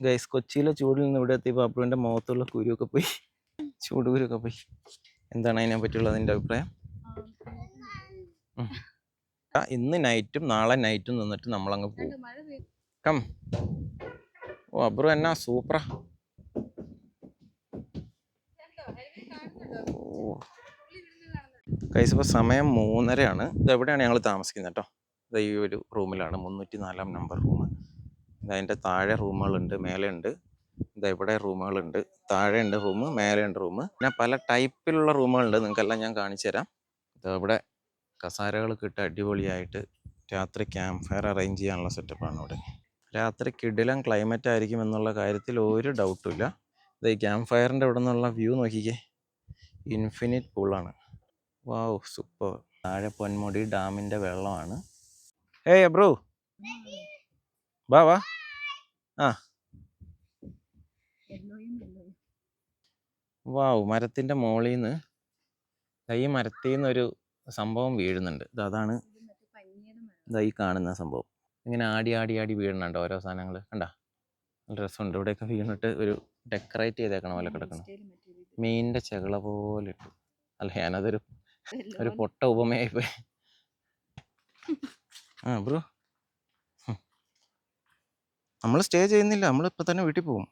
Guys കൊച്ചിയിലെ ചൂടിൽ നിന്ന് ഇവിടെ എത്തിയപ്പോൾ അപ്പുവിന്റെ മുഖത്തുള്ള കുരുവൊക്കെ പോയി. ചൂട് കുരുവൊക്കെ പോയി. എന്താണ് അതിനെ പറ്റിയുള്ള അതിന്റെ അഭിപ്രായം? ഇന്ന് നൈറ്റും നാളെ നൈറ്റും നിന്നിട്ട് നമ്മളങ്ങ് പോകും കം ഓ അബ്രു എന്നാ സൂപ്പറാ. കൈസ് ഇപ്പോൾ സമയം മൂന്നരയാണ്. ഇത് എവിടെയാണ് ഞങ്ങൾ താമസിക്കുന്നത് കേട്ടോ ഇത് ഈ ഒരു റൂമിലാണ് മുന്നൂറ്റി നാലാം നമ്പർ റൂം അതിന്റെ താഴെ റൂമുകളുണ്ട് മേലെയുണ്ട്. ഇതാ ഇവിടെ റൂമുകളുണ്ട്. താഴെ ഉണ്ട് റൂം മേലെ ഉണ്ട് റൂം. പിന്നെ പല ടൈപ്പിലുള്ള റൂമുകളുണ്ട്. നിങ്ങൾക്കെല്ലാം ഞാൻ കാണിച്ചു തരാം. ഇതാ ഇവിടെ കസാരകളൊക്കെ ഇട്ട് അടിപൊളിയായിട്ട്. രാത്രി ക്യാമ്പ് ഫയർ അറേഞ്ച് ചെയ്യാനുള്ള സെറ്റപ്പാണ് ഇവിടെ. രാത്രി കിടിലം ക്ലൈമറ്റ് ആയിരിക്കും എന്നുള്ള കാര്യത്തിൽ ഒരു ഡൗട്ടും ഇല്ല. ഇത് ഈ ക്യാമ്പ് ഫയറിന്റെ ഇവിടെ നിന്നുള്ള വ്യൂ നോക്കിക്കേ. ഇൻഫിനിറ്റ് പൂളാണ്. Wow super. താഴെ പൊന്മുടി ഡാമിന്റെ വെള്ളമാണ്. ഏയ് ബ്രോ വാ വാ. ആ. വാവ് മരത്തിന്റെ മുകളിൽ നിന്ന് ഈ മരത്തിൽ നിന്ന് ഒരു സംഭവം വീഴുന്നുണ്ട്. അതാണ് ഈ കാണുന്ന സംഭവം. ഇങ്ങനെ ആടി ആടി ആടി വീഴുന്നുണ്ട് ഓരോ സാധനങ്ങൾ കണ്ട? നല്ല രസമുണ്ട്. ഇവിടെയൊക്കെ വീണിട്ട് ഒരു ഡെക്കറേറ്റ് ചെയ്തേക്കണ പോലെ കിടക്കണം മീനിന്റെ ചെകള പോലെ ഇട്ടു. അല്ല ഞാനതൊരു ഒരു പൊട്ട ഉപമയായി പോയി ആ ബ്രോ. നമ്മൾ സ്റ്റേ ചെയ്യുന്നില്ല. നമ്മൾ ഇപ്പൊ തന്നെ വീട്ടിൽ പോകും.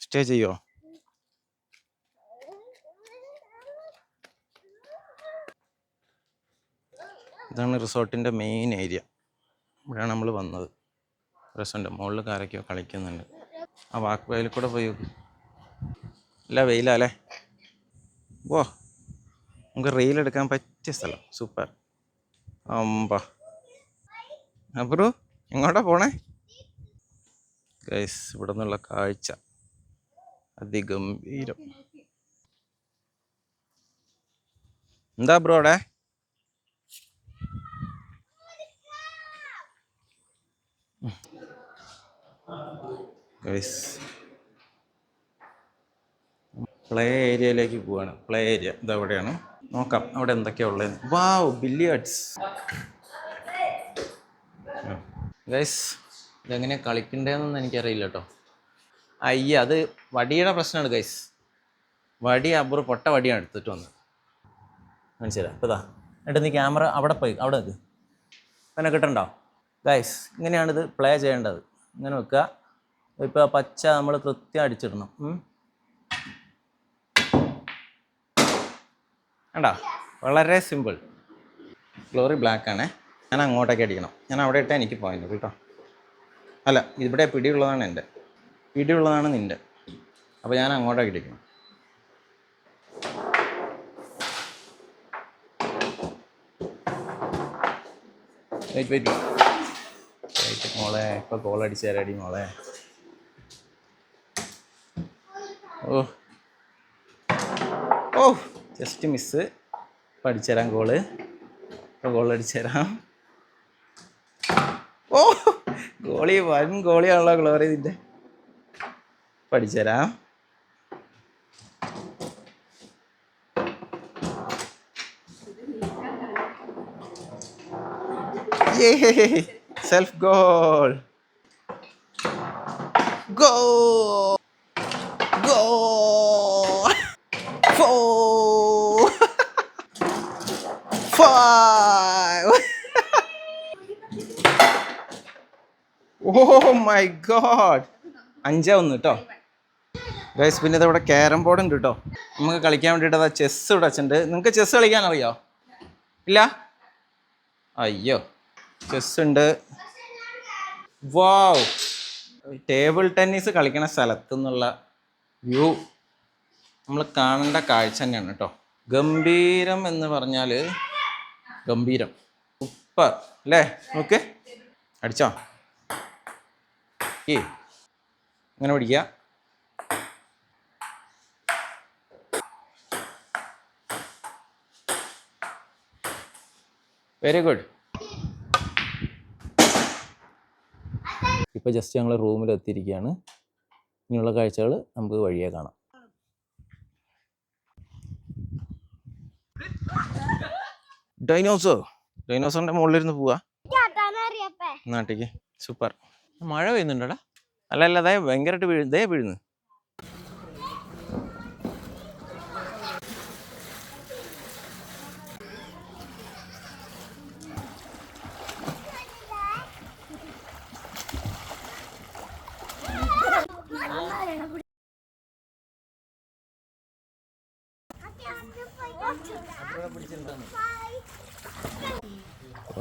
സ്റ്റേ ചെയ്യോ? ഇതാണ് റിസോർട്ടിന്റെ മെയിൻ ഏരിയ. ഇവിടെയാണ് നമ്മൾ വന്നത്. റിസോർട്ട് മുകളിൽ കാരൊക്കെയോ കളിക്കുന്നുണ്ട്. ആ വാക്ക് വയലിൽ കൂടെ പോയി അല്ല? വെയിലല്ലേ ഓ നമുക്ക് എടുക്കാൻ പറ്റിയ സ്ഥലം. സൂപ്പർ. അമ്പ. അപ്പുറു എങ്ങോട്ടാ പോണേ? ഗൈസ് ഇവിടെ നിന്നുള്ള കാഴ്ച അതിഗംഭീരം. എന്താ ബ്രോ അവിടെ? ഗൈസ് പ്ലേ ഏരിയയിലേക്ക് പോവാണ്. പ്ലേ ഏരിയ ഇത് എവിടെയാണ് നോക്കാം അവിടെ എന്തൊക്കെയാ ഉള്ളത് വാവ് ബില്ലിയാർഡ്സ്. ഗൈസ് ഇതെങ്ങനെയാ കളിക്കണ്ടേന്നൊന്നും എനിക്കറിയില്ല കേട്ടോ അയ്യ അത് വടിയുടെ പ്രശ്നമാണ് ഗൈസ് വടി അബ്രു പൊട്ട വടിയാണ് എടുത്തിട്ട് വന്നത്. മനസ്സിലായി? ഇപ്പം ഇതാ എന്നിട്ട് നീ ക്യാമറ അവിടെ പോയി അവിടെ നിൽക്ക് പിന്നെ കിട്ടണ്ടോ? ഗൈസ് ഇങ്ങനെയാണിത് പ്ലേ ചെയ്യേണ്ടത്. ഇങ്ങനെ വെക്കുക. ഇപ്പോൾ പച്ച നമ്മൾ കൃത്യം അടിച്ചിടണം. വേണ്ട വളരെ സിമ്പിൾ ഗ്ലോറി ബ്ലാക്ക് ആണേ. ഞാൻ അങ്ങോട്ടേക്ക് അടിക്കണം. ഞാൻ അവിടെ ഇട്ടാൽ എനിക്ക് പോയിന്റ് കേട്ടോ. അല്ല ഇവിടെ പിടിയുള്ളതാണ് എന്റെ. പിടിയുള്ളതാണ് നിന്റെ. അപ്പോൾ ഞാൻ അങ്ങോട്ടേക്ക് ഇരിക്കണം വെയിറ്റ് വെയിറ്റ് മോളെ ഇപ്പോൾ കോൾ അടിച്ചാരടി മോളെ. ഓ. ഓ ജസ്റ്റ് മിസ് പഠിച്ചു തരാം കോൾ ഇപ്പോൾ ഗോൾ അടിച്ചു തരാം ഓ ഗോളി വൻ ഗോളിയാണല്ലോ ഗ്ലോറി ഇതിന്റെ പഠിച്ചരാ self goal goal oh my god അഞ്ചാ ഒന്ന് കേട്ടോ ഗൈസ് പിന്നെ ഇതവിടെ ക്യാരം ബോർഡ് ഉണ്ട് കേട്ടോ നമുക്ക് കളിക്കാൻ വേണ്ടിയിട്ട് അതാ ചെസ് ഇവിടെ വെച്ചിട്ടുണ്ട്. നിങ്ങൾക്ക് ചെസ് കളിക്കാൻ അറിയോ ഇല്ല? അയ്യോ. ചെസ് ഉണ്ട്. വാവ് ടേബിൾ ടെന്നീസ് കളിക്കണ സ്ഥലത്തു നിന്നുള്ള വ്യൂ നമ്മൾ കാണേണ്ട കാഴ്ച തന്നെയാണ് കേട്ടോ ഗംഭീരം എന്ന് പറഞ്ഞാൽ ഗംഭീരം. സൂപ്പർ അല്ലേ? ഓക്കെ അടിച്ചോ? ഏ അങ്ങനെ പിടിക്കുക വെരി ഗുഡ് ഇപ്പോൾ ജസ്റ്റ് ഞങ്ങൾ റൂമിൽ എത്തിയിരിക്കുകയാണ് ഇനിയുള്ള കാഴ്ചകൾ നമുക്ക് വഴിയെ കാണാം. ഡൈനോസോ ഡൈനോസറിന്റെ മുകളിലിരുന്ന് പോവാ. നാട്ടിക്ക്. സൂപ്പർ മഴ പെയ്യുന്നുണ്ടടാ? അല്ല അല്ല അതായത് ഭയങ്കരമായിട്ട് വീഴ് ദേ വീഴുന്നു.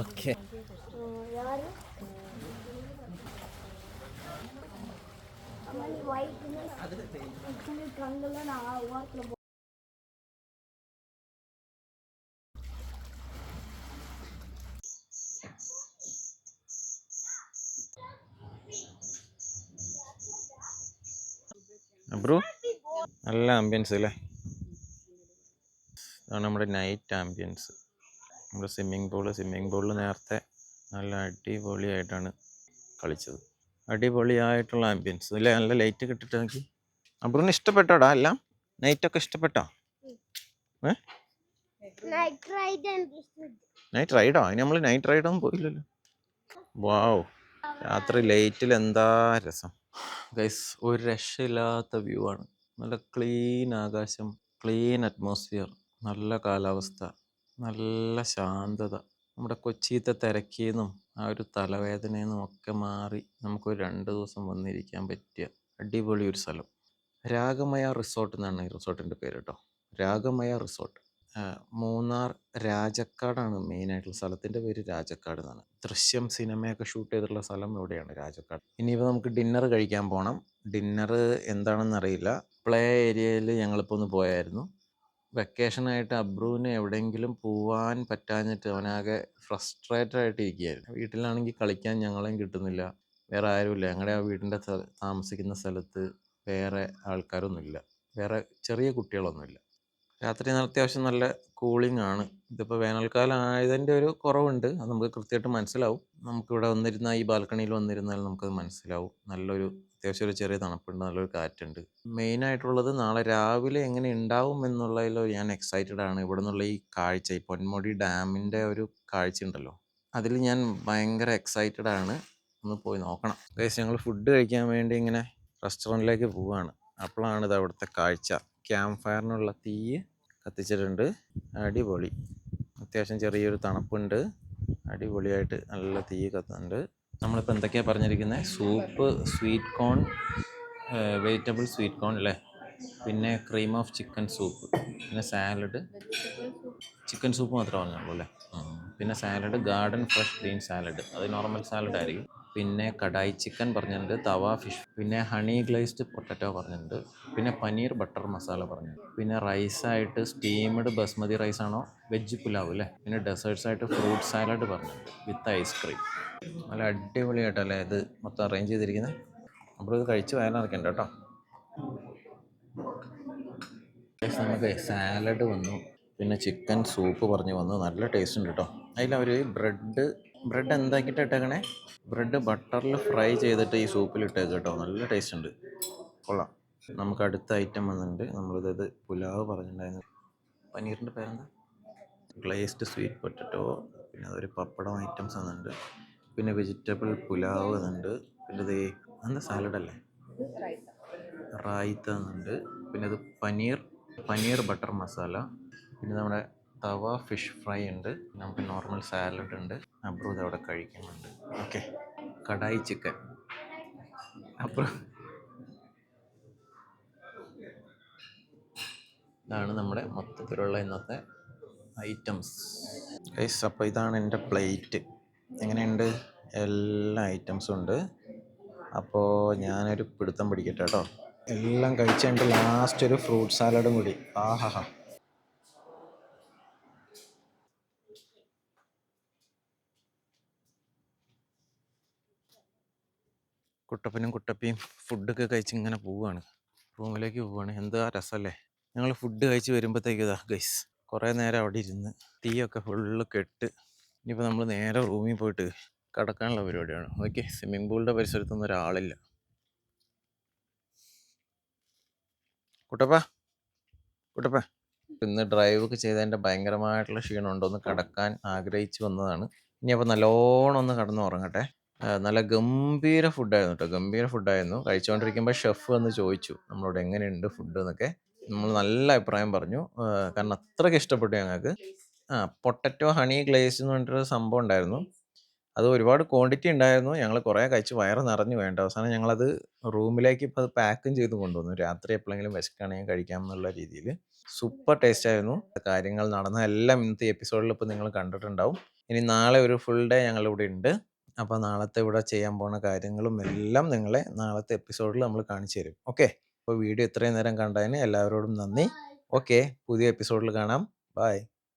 ഓക്കെ ಆಮೇಲೆ ವೈಟ್ನೆಸ್ ಆಕ್ಚುಲಿ ಕಂಗಲ್ಲ ನಾ ವಾಟ್ಲ ബ്രോ നല്ല ആംബിയൻസ് അല്ലേ ഇതാണ് നമ്മുടെ നൈറ്റ് ആംബിയൻസ് നമ്മുടെ സ്വിമ്മിംഗ് പൂള് സ്വിമ്മിംഗ് പൂളിൽ നേരത്തെ നല്ല അടിപൊളിയായിട്ടാണ് കളിച്ചത് അടിപൊളിയായിട്ടുള്ള ആംബിയൻസ് അല്ലേ നല്ല ലൈറ്റ് കിട്ടിട്ട് എനിക്ക്. അബ്രൂന് ഇഷ്ടപ്പെട്ടോടാ എല്ലാം? നൈറ്റൊക്കെ ഇഷ്ടപ്പെട്ടോ? നൈറ്റ് റൈഡോ അതിന് നമ്മൾ നൈറ്റ് റൈഡൊന്നും പോയില്ലല്ലോ. വാവ് രാത്രി ലൈറ്റിൽ എന്താ രസം? ഗൈസ് ഒരു രക്ഷയില്ലാത്ത വ്യൂ ആണ്. നല്ല ക്ലീൻ ആകാശം ക്ലീൻ അറ്റ്മോസ്ഫിയർ നല്ല കാലാവസ്ഥ നല്ല ശാന്തത. നമ്മുടെ കൊച്ചിയത്തെ തിരക്കിയെന്നും ആ ഒരു തലവേദനയിൽ നിന്നൊക്കെ മാറി നമുക്കൊരു രണ്ട് ദിവസം വന്നിരിക്കാൻ പറ്റിയ അടിപൊളി ഒരു സ്ഥലം. രാഗമയ റിസോർട്ട് എന്നാണ് ഈ റിസോർട്ടിന്റെ പേര് കേട്ടോ. രാഗമയ റിസോർട്ട്. മൂന്നാർ രാജക്കാടാണ് മെയിനായിട്ടുള്ള സ്ഥലത്തിന്റെ പേര് രാജക്കാട് എന്നാണ്. ദൃശ്യം സിനിമയൊക്കെ ഷൂട്ട് ചെയ്തിട്ടുള്ള സ്ഥലം ഇവിടെയാണ് രാജക്കാട്. ഇനിയിപ്പോൾ നമുക്ക് ഡിന്നർ കഴിക്കാൻ പോകണം ഡിന്നർ എന്താണെന്നറിയില്ല പ്ലേ ഏരിയയിൽ ഞങ്ങളിപ്പോൾ ഒന്ന് പോയായിരുന്നു. വെക്കേഷനായിട്ട് അബ്രുവിന് എവിടെയെങ്കിലും പോവാൻ പറ്റാഞ്ഞിട്ട് അവനാകെ ഫ്രസ്ട്രേറ്റഡ് ആയിട്ട് ഇരിക്കുകയായിരുന്നു വീട്ടിലാണെങ്കിൽ കളിക്കാൻ ഞങ്ങളെയും കിട്ടുന്നില്ല. വേറെ ആരുമില്ല. ഞങ്ങളുടെ ആ വീടിന്റെ താമസിക്കുന്ന സ്ഥലത്ത് വേറെ ആൾക്കാരൊന്നുമില്ല. വേറെ ചെറിയ കുട്ടികളൊന്നുമില്ല. രാത്രി നല്ല അത്യാവശ്യം നല്ല കൂളിംഗ് ആണ്. ഇതിപ്പോൾ വേനൽക്കാലം ആയതിന്റെ ഒരു കുറവുണ്ട്. അത് നമുക്ക് കൃത്യമായിട്ട് മനസ്സിലാവും. നമുക്കിവിടെ വന്നിരുന്ന ഈ ബാൽക്കണിയിൽ വന്നിരുന്നാൽ നമുക്കത് മനസ്സിലാവും. നല്ലൊരു അത്യാവശ്യം ഒരു ചെറിയ തണുപ്പുണ്ട് നല്ലൊരു കാറ്റുണ്ട്. മെയിൻ ആയിട്ടുള്ളത് നാളെ രാവിലെ എങ്ങനെ ഉണ്ടാവും എന്നുള്ളതിൽ ഞാൻ എക്സൈറ്റഡ് ആണ്. ഇവിടെ നിന്നുള്ള ഈ കാഴ്ച ഈ പൊന്മുടി ഡാമിന്റെ ഒരു കാഴ്ച ഉണ്ടല്ലോ അതിൽ ഞാൻ ഭയങ്കര എക്സൈറ്റഡ് ആണ്. ഒന്ന് പോയി നോക്കണം. ഗൈസ് ഞങ്ങൾ ഫുഡ് കഴിക്കാൻ വേണ്ടി ഇങ്ങനെ റെസ്റ്റോറന്റിലേക്ക് പോവുകയാണ് അപ്പോഴാണ് ഇത് അവിടുത്തെ കാഴ്ച. ക്യാമ്പ് ഫയറിനുള്ള തീ കത്തിച്ചിട്ടുണ്ട്. അടിപൊളി. അത്യാവശ്യം ചെറിയൊരു തണുപ്പുണ്ട്. അടിപൊളിയായിട്ട് നല്ല തീ കത്തുന്നുണ്ട്. നമ്മളിപ്പോൾ എന്തൊക്കെയാണ് പറഞ്ഞിരിക്കുന്നത് soup sweet corn vegetable sweet corn അല്ലേ പിന്നെ ക്രീം ഓഫ് ചിക്കൻ സൂപ്പ് പിന്നെ സാലഡ് ചിക്കൻ സൂപ്പ് മാത്രമേ പറഞ്ഞുള്ളൂ അല്ലേ പിന്നെ salad garden fresh green salad അത് നോർമൽ സാലഡ് ആയിരിക്കും. പിന്നെ കടായി ചിക്കൻ പറഞ്ഞിട്ടുണ്ട് തവ ഫിഷ് പിന്നെ ഹണി ഗ്ലേസ്ഡ് പൊട്ടറ്റോ പറഞ്ഞിട്ടുണ്ട് പിന്നെ പനീർ ബട്ടർ മസാല പറഞ്ഞിട്ടുണ്ട്. പിന്നെ റൈസായിട്ട് സ്റ്റീംഡ് ബസ്മതി റൈസ് ആണോ വെജ് പുലാവ് അല്ലേ? പിന്നെ ഡെസേർട്സ് ആയിട്ട് ഫ്രൂട്ട് സാലഡ് പറഞ്ഞിട്ടുണ്ട് വിത്ത് ഐസ്ക്രീം നല്ല അടിപൊളിയായിട്ടല്ലേ ഇത് മൊത്തം അറേഞ്ച് ചെയ്തിരിക്കുന്നത് അപ്പോൾ ഇത് കഴിച്ച് വയറിറക്കണ്ട കേട്ടോ. നമുക്ക് സാലഡ് വന്നു പിന്നെ ചിക്കൻ സൂപ്പ് പറഞ്ഞ് വന്നു നല്ല ടേസ്റ്റ് ഉണ്ട് കേട്ടോ. അതിൽ അവർ ബ്രെഡ് ബ്രെഡ് എന്താക്കിയിട്ട് ഇട്ടേക്കണേ? ബ്രെഡ് ബട്ടറിൽ ഫ്രൈ ചെയ്തിട്ട് ഈ സൂപ്പിൽ ഇട്ടേക്ക് കേട്ടോ. നല്ല ടേസ്റ്റ് ഉണ്ട്. കൊള്ളാം. നമുക്ക് അടുത്ത ഐറ്റം വന്നിട്ടുണ്ട്. നമ്മളിതായത് പുലാവ് പറഞ്ഞിട്ടുണ്ടായിരുന്നു. പനീറിന്റെ പേരെന്താ? ഗ്ലേസ്ഡ് സ്വീറ്റ് പൊട്ടറ്റോ പിന്നെ അതൊരു പപ്പടം ഐറ്റംസ് വന്നിട്ടുണ്ട്. പിന്നെ വെജിറ്റബിൾ പുലാവ് വന്നിട്ടുണ്ട്. പിന്നെ ഇത് എന്താ സാലഡല്ലേ റായിത്ത എന്നുണ്ട് പിന്നെ അത് പനീർ പനീർ ബട്ടർ മസാല പിന്നെ നമ്മുടെ തവ ഫിഷ് ഫ്രൈ ഉണ്ട്. നമുക്ക് നോർമൽ സാലഡ് ഉണ്ട്. അബ്രൂ ഇത് അവിടെ കഴിക്കുന്നുണ്ട്. ഓക്കെ. കടായി ചിക്കൻ. അപ്പുറം ഇതാണ് നമ്മുടെ മൊത്തത്തിലുള്ള ഇന്നത്തെ ഐറ്റംസ്. ഗൈസ് അപ്പോൾ ഇതാണ് എന്റെ പ്ലേറ്റ്. എങ്ങനെയുണ്ട്? എല്ലാ ഐറ്റംസും ഉണ്ട്. അപ്പോൾ ഞാനൊരു പിടുത്തം പിടിക്കട്ടെ കേട്ടോ. എല്ലാം കഴിച്ചുകൊണ്ട് ലാസ്റ്റ് ഒരു ഫ്രൂട്ട് സാലഡും കൂടി. ആഹാ. കുട്ടപ്പനും കുട്ടപ്പിയും ഫുഡൊക്കെ കഴിച്ച് ഇങ്ങനെ പോവുകയാണ് റൂമിലേക്ക് പോവുകയാണ് എന്താ രസമല്ലേ ഞങ്ങൾ ഫുഡ് കഴിച്ച് വരുമ്പോഴത്തേക്ക് ഇതാ ഗൈസ് കുറേ നേരം അവിടെ ഇരുന്ന് തീയൊക്കെ ഫുള്ള് കെട്ട് ഇനിയിപ്പോൾ നമ്മൾ നേരെ റൂമിൽ പോയിട്ട് കിടക്കാനുള്ള പരിപാടിയാണ്. ഓക്കെ സ്വിമ്മിംഗ് പൂളിന്റെ പരിസരത്തൊന്നും ഒരാളില്ല. കുട്ടപ്പ കുട്ടപ്പ. ഇന്ന് ഡ്രൈവ് ഒക്കെ ചെയ്തതിന്റെ ഭയങ്കരമായിട്ടുള്ള ക്ഷീണമുണ്ടോ? ഒന്ന് കിടക്കാൻ ആഗ്രഹിച്ചു വന്നതാണ്. ഇനി അപ്പോൾ നല്ലോണം ഒന്ന് കിടന്ന് ഉറങ്ങട്ടെ. നല്ല ഗംഭീര ഫുഡായിരുന്നു കേട്ടോ ഗംഭീര ഫുഡായിരുന്നു കഴിച്ചുകൊണ്ടിരിക്കുമ്പോൾ ഷെഫ് വന്ന് ചോദിച്ചു നമ്മളോട് എങ്ങനെയുണ്ട് ഫുഡ് എന്നൊക്കെ നമ്മൾ നല്ല അഭിപ്രായം പറഞ്ഞു. കാരണം അത്രയ്ക്ക് ഇഷ്ടപ്പെട്ടു ഞങ്ങൾക്ക് ആ പൊട്ടറ്റോ ഹണി ഗ്ലേസ് എന്ന് പറഞ്ഞിട്ടൊരു സംഭവം ഉണ്ടായിരുന്നു. അത് ഒരുപാട് ക്വാണ്ടിറ്റി ഉണ്ടായിരുന്നു. ഞങ്ങൾ കുറേ കഴിച്ച് വയറ് നിറഞ്ഞു വേണ്ട അവസാനം ഞങ്ങളത് റൂമിലേക്ക് ഇപ്പോൾ അത് പാക്കും ചെയ്ത് കൊണ്ടുവന്നു. രാത്രി എപ്പോഴെങ്കിലും വിശക്കുകയാണെങ്കിൽ കഴിക്കാം എന്നുള്ള രീതിയിൽ സൂപ്പർ ടേസ്റ്റ് ആയിരുന്നു. കാര്യങ്ങൾ നടന്ന എല്ലാം ഇന്നത്തെ എപ്പിസോഡിൽ ഇപ്പോൾ നിങ്ങൾ കണ്ടിട്ടുണ്ടാവും. ഇനി നാളെ ഒരു ഫുൾ ഡേ ഞങ്ങളിവിടെ ഉണ്ട്. അപ്പോൾ നാളത്തെ ഇവിടെ ചെയ്യാൻ പോകുന്ന കാര്യങ്ങളും എല്ലാം നിങ്ങളെ നാളത്തെ എപ്പിസോഡിൽ നമ്മൾ കാണിച്ചു തരും. ഓക്കെ? അപ്പോൾ വീഡിയോ ഇത്രയും നേരം കണ്ടതിന് എല്ലാവരോടും നന്ദി. ഓക്കെ? പുതിയ എപ്പിസോഡിൽ കാണാം. ബൈ.